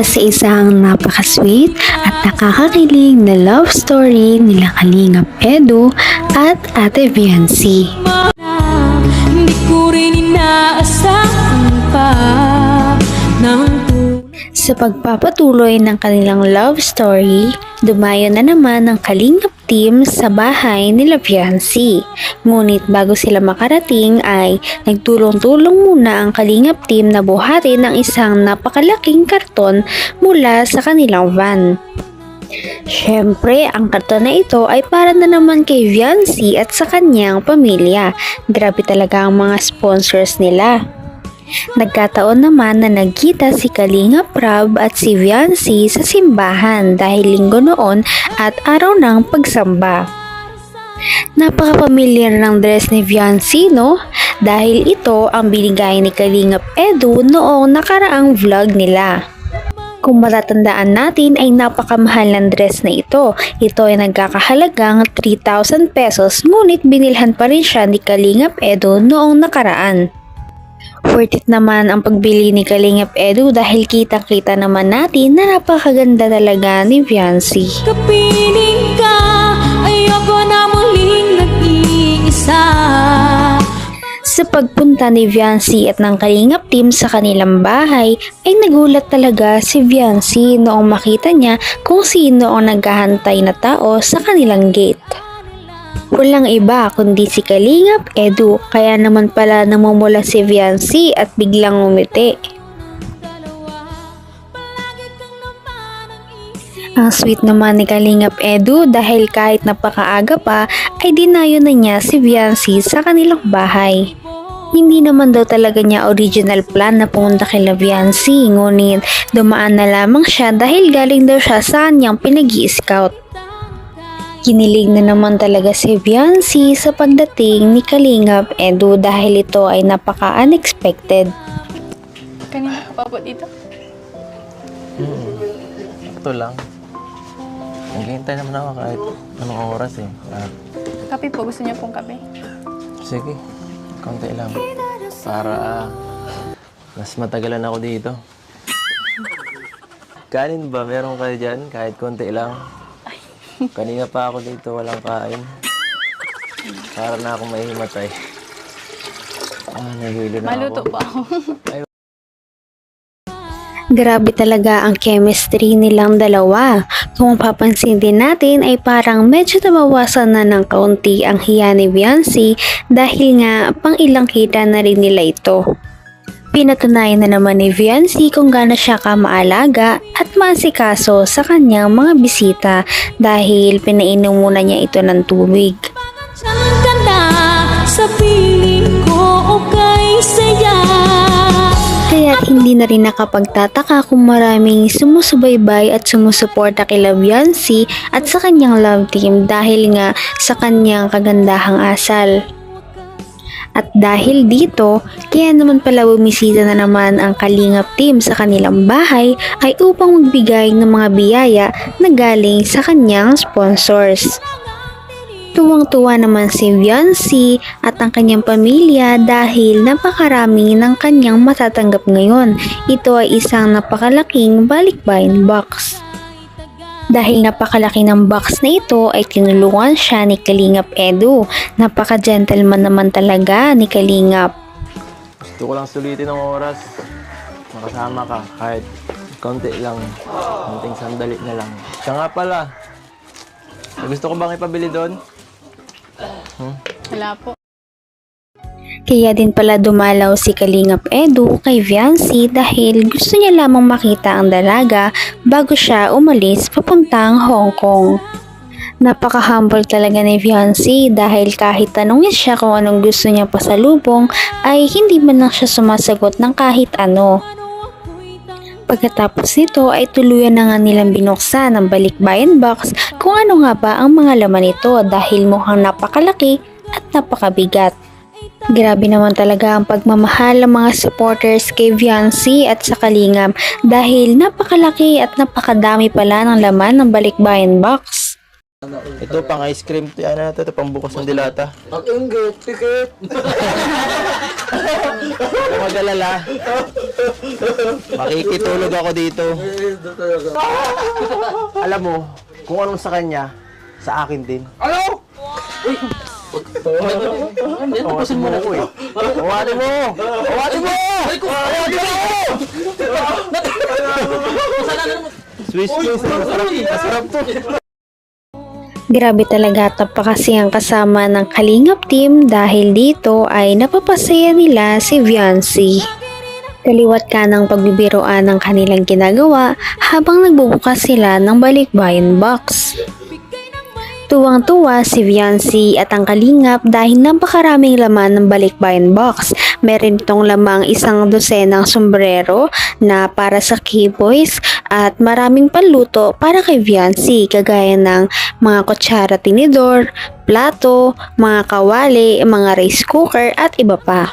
sa isang napaka-sweet at nakakakilig na love story nila Kalingap Edu at Ate Viancy. Hindi ko rin inaasahan pa ng Sa pagpapatuloy ng kanilang love story, dumayo na naman ang Kalingap team sa bahay nila Viancy. Ngunit bago sila makarating ay nagtulong-tulong muna ang Kalingap team na buhatin ng isang napakalaking karton mula sa kanilang van. Siyempre, ang karton na ito ay para na naman kay Viancy at sa kanyang pamilya. Grabe talaga ang mga sponsors nila. Nagkataon naman na nagkita si Kalinga Prab at si Viancy sa simbahan dahil linggo noon at araw ng pagsamba. Napaka-familiar ng dress ni Viancy, no? Dahil ito ang binigay ni Kalingap Edu noong nakaraang vlog nila. Kung matatandaan natin ay napakamahal ng dress na ito. Ito ay nagkakahalagang 3,000 pesos ngunit binilhan pa rin siya ni Kalingap Edu noong nakaraan. Worth it naman ang pagbili ni Kalingap Edu dahil kitang-kita naman natin na napakaganda talaga ni Viancy. kapiling ka Ayoko na muling nag-iisa Sa pagpunta ni Viancy at ng Kalingap team sa kanilang bahay ay nagulat talaga si Viancy noong makita niya kung sino ang naghahantay na tao sa kanilang gate. Walang iba kundi si Kalingap Edu kaya naman pala namumula si Viancy at biglang umiti. Ang sweet naman ni Kalingap Edu dahil kahit napakaaga pa ay dinayo na niya si Viancy sa kanilang bahay. Hindi naman daw talaga niya original plan na pumunta kay Viancy ngunit dumaan na lamang siya dahil galing daw siya sa kanyang pinag scout Kinilig na naman talaga si Viancy sa pagdating ni Kalingap Edu dahil ito ay napaka-unexpected. Kanina ka pa po dito? Ito lang. Naghihintay naman ako kahit anong oras eh. Ah, Kape po. Gusto niyo pong kape? sige, konti lang. Para mas matagalan ako dito. Kanin ba? Meron kayo dyan? Kahit konti lang. Kanina pa ako dito, walang kain. Para na akong mahimatay. Ah, nahilo na Maluto ako. po ako. Grabe talaga ang chemistry nilang dalawa. Kung mapapansin din natin ay parang medyo nabawasan na ng kaunti ang hiya ni Viancy dahil nga pang ilang kita na rin nila ito. Pinatunayan na naman ni Viancy kung gaano siya kamaalaga at maasikaso sa kanyang mga bisita dahil pinainom muna niya ito ng tubig. Diyan ka na Sa piling ko okay saya Kaya hindi na rin nakapagtataka kung maraming sumusubaybay at sumusuporta kay Viancy at sa kanyang love team dahil nga sa kanyang kagandahang asal. At dahil dito, kaya naman pala bumisita na naman ang Kalingap team sa kanilang bahay ay upang magbigay ng mga biyaya na galing sa kanyang sponsors. Tuwang-tuwa naman si Viancy at ang kanyang pamilya dahil napakarami ng kanyang matatanggap ngayon. Ito ay isang napakalaking balikbayan box. Dahil napakalaki ng box na ito ay tinulungan siya ni Kalingap Edu. Napaka-gentleman naman talaga ni Kalingap. Gusto ko lang sulitin ng oras. Makasama ka kahit konti lang. Konting sandali na lang. Siya nga pala. Gusto ko bang ipabili doon? Wala po. Kaya din pala dumalaw si Kalingap Edu kay Viancy dahil gusto niya lamang makita ang dalaga bago siya umalis papuntang Hong Kong. Napaka-humble talaga ni Viancy dahil kahit tanungin siya kung anong gusto niya pasalubong ay hindi man lang siya sumasagot ng kahit ano. Pagkatapos nito ay tuluyan na nga nilang binuksan ang balikbayan box kung ano nga ba ang mga laman nito dahil mukhang napakalaki at napakabigat. Grabe naman talaga ang pagmamahal ng mga supporters kay Viancy at sa Kalingam dahil napakalaki at napakadami pala ng laman ng balikbayan box. Ito pang ice cream. Ito, ano na to? Ito pang bukas ng dilata. Ang inggit, tikit. Mag-alala. Makikitulog ako dito. Alam mo, kung anong sa kanya, sa akin din. Ano? Tawasin mo na ko eh. Tawasin mo! Tawasin mo! Tawasin mo! Swiss Swiss. Masarap, masarap to. Grabe talaga tapa kasi ang kasama ng Kalingap team dahil dito ay napapasaya nila si Viancy. Kaliwat ka ng pagbibiroan ng kanilang ginagawa habang nagbubukas sila ng balikbayan box. Tuwang-tuwa si Viancy at ang Kalingap dahil napakaraming laman ng balikbayan box. Meron itong lamang isang dosenang sombrero na para sa keyboys at maraming panluto para kay Viancy kagaya ng mga kutsara tinidor, plato, mga kawali, mga rice cooker at iba pa.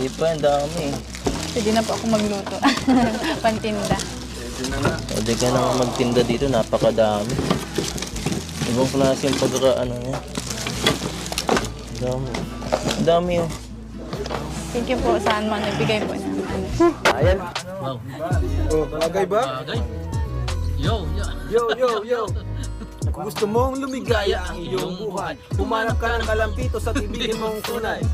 Di pa, ang dami. Pwede na po ako magluto. Pantinda. Pwede ka nang magtinda dito, napakadami. Ibang klase yung pagkaka, ano niya. Ang dami. Ang dami oh. Thank you po saan man nagbigay po niya. Ayan. Oh, bagay ba? Bagay. Yo, yo. Yo, yo, yo. Kung gusto mong lumigaya ang iyong buhay, humanap ka ng kalampito sa tibigin mong tunay.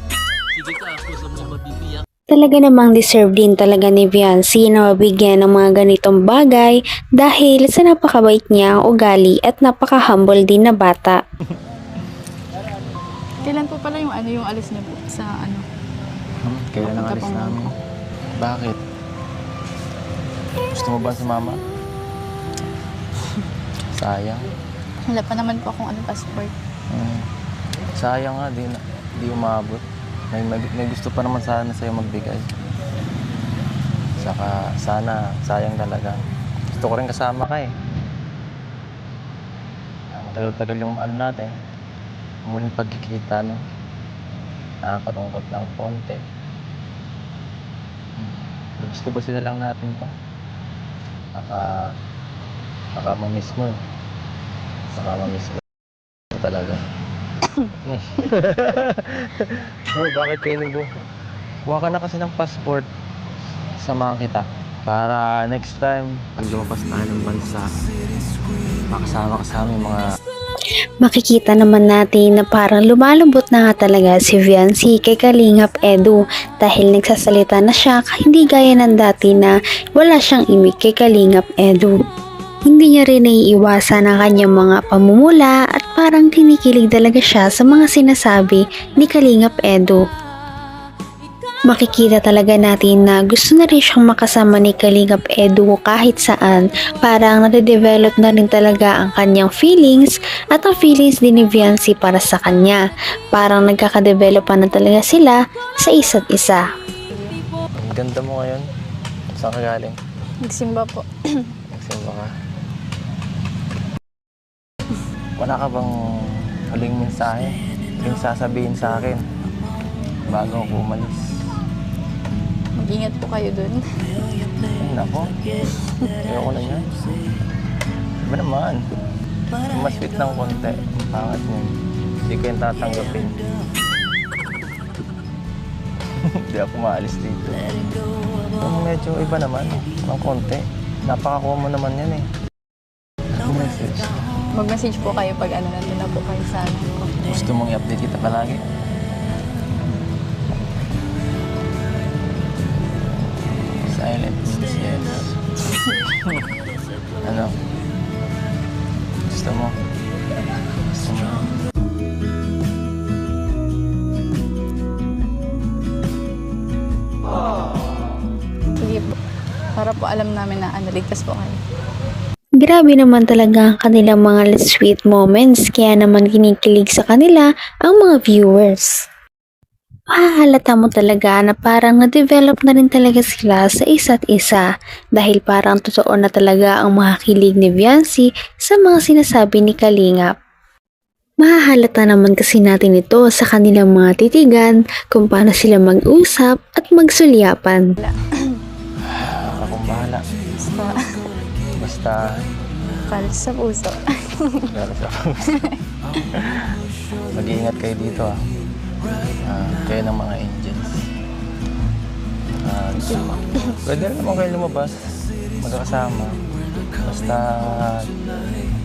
Talaga namang deserve din talaga ni Viancy na mabigyan ng mga ganitong bagay dahil sa napakabait niya ang ugali at napaka-humble din na bata. Kailan po pala yung ano yung alis niyo po sa ano? Hmm, kailan ang alis namin? Bakit? Gusto mo ba si mama? Sayang. Wala pa naman po akong ano passport. Hmm. Sayang nga, di, na, di umabot. May, may, gusto pa naman sana sa'yo magbigay. Saka sana, sayang talaga. Gusto ko rin kasama ka eh. Matagal-tagal yung ano natin. Muling pagkikita, no? Nakakalungkot ng konti. Hmm. Gusto ba sila lang natin to? Baka, baka mamiss mo eh. Baka mamiss mo talaga. oh, bakit kayo nagbo? Kuha ka na kasi ng passport. Samahan kita. Para next time, pag lumabas tayo ng bansa, makasama ka sa aming mga Makikita naman natin na parang lumalambot na talaga si Viancy kay Kalingap Edu dahil nagsasalita na siya hindi gaya ng dati na wala siyang imik kay Kalingap Edu. Hindi niya rin naiiwasan ang kanyang mga pamumula at parang kinikilig talaga siya sa mga sinasabi ni Kalingap Edu. Makikita talaga natin na gusto na rin siyang makasama ni Kalingap Edu kahit saan. Parang nade-develop na rin talaga ang kanyang feelings at ang feelings din ni Viancy para sa kanya. Parang nagkakadevelop pa na talaga sila sa isa't isa. Ang ganda mo ngayon. Saan ka galing? Nagsimba po. Nagsimba ka. Wala ka bang huling mensahe? Huling sasabihin sa akin bago ako umalis. Mag-ingat po kayo dun. Ay, nako. Ayoko na yan. Iba naman. Mas sweet ng konti. Ang Pangat mo. Hindi ko yung tatanggapin. Hindi ako maalis dito. Yung medyo iba naman. Ng konti. Napaka-common naman yan eh. Message? Mag-message po kayo pag ano nandun na po kayo sa ano. Gusto mong i-update kita palagi? Silent means yes. ano? Gusto mo? Gusto mo? Sige po. Para po alam namin na ano, ligtas po kayo. Grabe naman talaga ang kanilang mga sweet moments kaya naman kinikilig sa kanila ang mga viewers. Mahahalata mo talaga na parang na-develop na rin talaga sila sa isa't isa dahil parang totoo na talaga ang mga kilig ni Viancy sa mga sinasabi ni Kalingap. Mahahalata naman kasi natin ito sa kanilang mga titigan kung paano sila mag-usap at magsulyapan. Basta, Kal sa puso. Lalo sa Mag-iingat kayo dito ah. Ah, kayo ng mga angels. Ah, pwede rin naman kayo lumabas. Magkakasama. Basta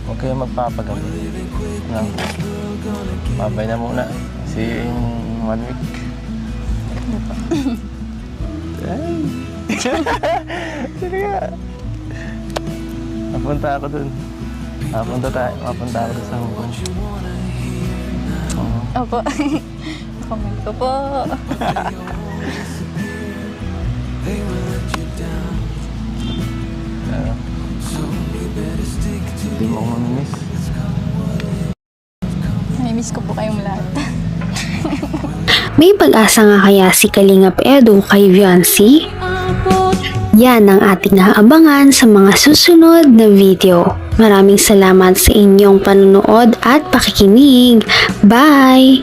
huwag kayo magpapagabi. No? Babay na muna. See you in one week. Ay. Sige. Napunta ako dun. Mapunta tayo, mapunta ako dun sa Hong Kong. Oo. Opo. Comment ko po. Ano? Hindi mo ako mamimiss. Namimiss ko po kayong lahat. May pag-asa nga kaya si Kalingap Edo kay Viancy? Yan ang ating naabangan sa mga susunod na video. Maraming salamat sa inyong panunood at pakikinig. Bye!